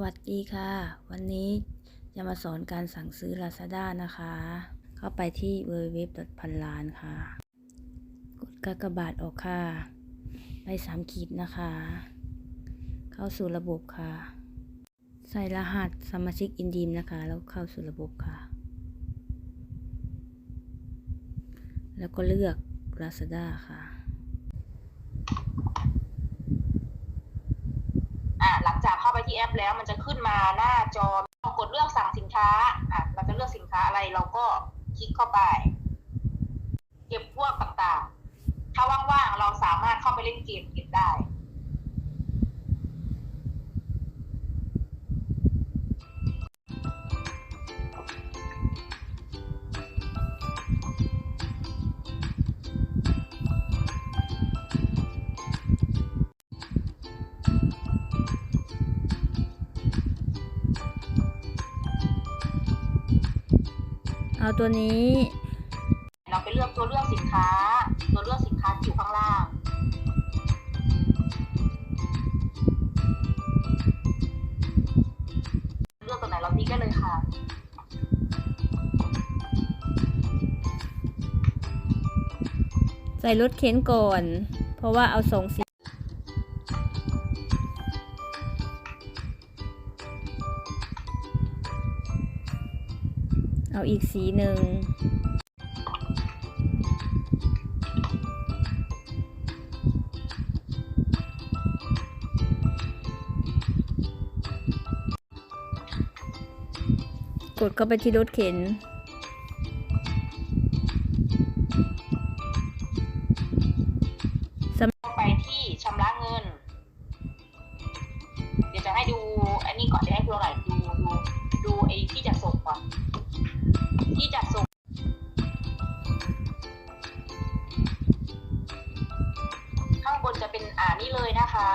วัสดีค่ะ วันนี้จะมาสอนการสั่งซื้อ Lazada นะคะ เข้าไปที่ www พันล้านค่ะ กดกากบาทออกค่ะ ไปสามขีดนะคะ เข้าสู่ระบบค่ะ ใส่รหัสสมาชิกอินดีมนะคะ แล้วเข้าสู่ระบบค่ะ แล้วก็เลือก Lazada ค่ะ อะหลังจากเข้าไป ที่แอปแล้วมันจะขึ้นมาหน้าจอกดเลือกสั่งสินค้าอะเราจะเลือกสินค้าอะไรเราก็คลิกเข้าไป เก็บพวกต่างๆ ถ้าว่างๆเราสามารถเข้าไปเล่นเกมเก็บได้ เอาตัวนี้ เราไปเลือกตัวเลือกสินค้า ตัวเลือกสินค้าอยู่ข้างล่าง เลือกตัวไหนเราติ๊กได้เลยค่ะใส่รถเข็นก่อน เพราะว่าเอาสองสี เอาอีกสีหนึ่ง กดเข้าไปที่รถเข็นไปที่ชำระเงิน เดี๋ยวจะให้ดู อันนี้ก่อนจะให้ดูหน่อยดูดูดูไอ้ที่จะส่งก่อน ที่จะส่งข้างบนจะเป็นอ่านี่เลยนะคะ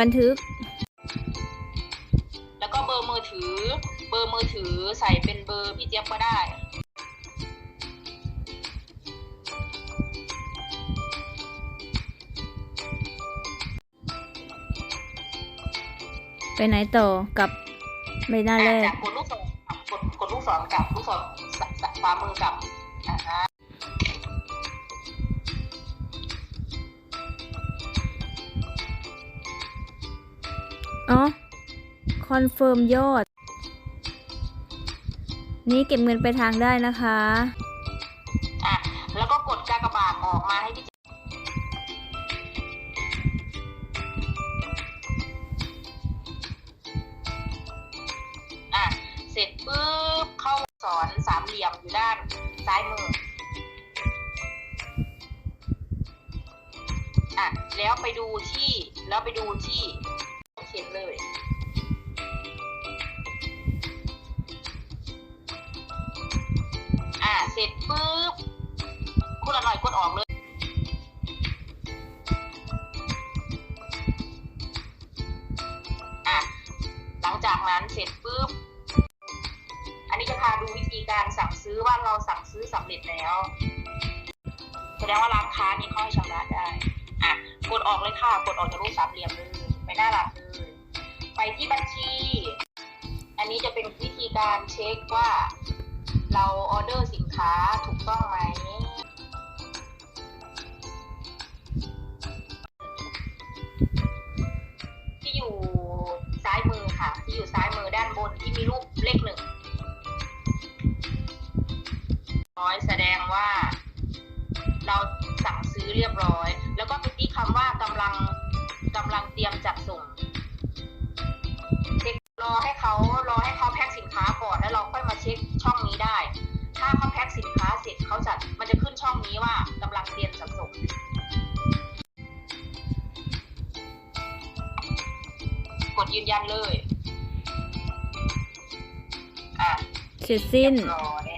บันทึก แล้วก็เบอร์มือถือ เบอร์มือถือใส่เป็นเบอร์พี่เจี๊ยบก็ได้ ไปไหนต่อกับใบหน้าแรกจากกดลูกศรกดกดลูกศรกลับลูกศรสสขวามือกลับอ่าฮะอ๋อ คอนเฟิร์มยอด นี่เก็บเงินไปทางได้นะคะ อะแล้วก็กดกากบาทออกมาให้พี่ เหลี่ยมอยู่ด้านซ้ายมืออะแล้วไปดูที่แล้วไปดูที่ การสั่งซื้อว่าเราสั่งซื้อสำเร็จแล้วแสดงว่าร้านค้านี้เขาให้ชำระได้อะกดออกเลยค่ะกดออกจากรูปสามเหลี่ยมเลยไปหน้าหลักเลยไปที่บัญชี อันนี้จะเป็นวิธีการเช็คว่า เราออเดอร์สินค้าถูกต้องไหมที่อยู่ซ้ายมือค่ะ ที่อยู่ซ้ายมือด้านบนที่มีรูป สินค้าเสร็จเขาจะมันจะขึ้นช่องนี้ว่ากำลังเตรียมจัดส่งกดยืนยันเลย อะเสร็จสิ้นเรียบร้อย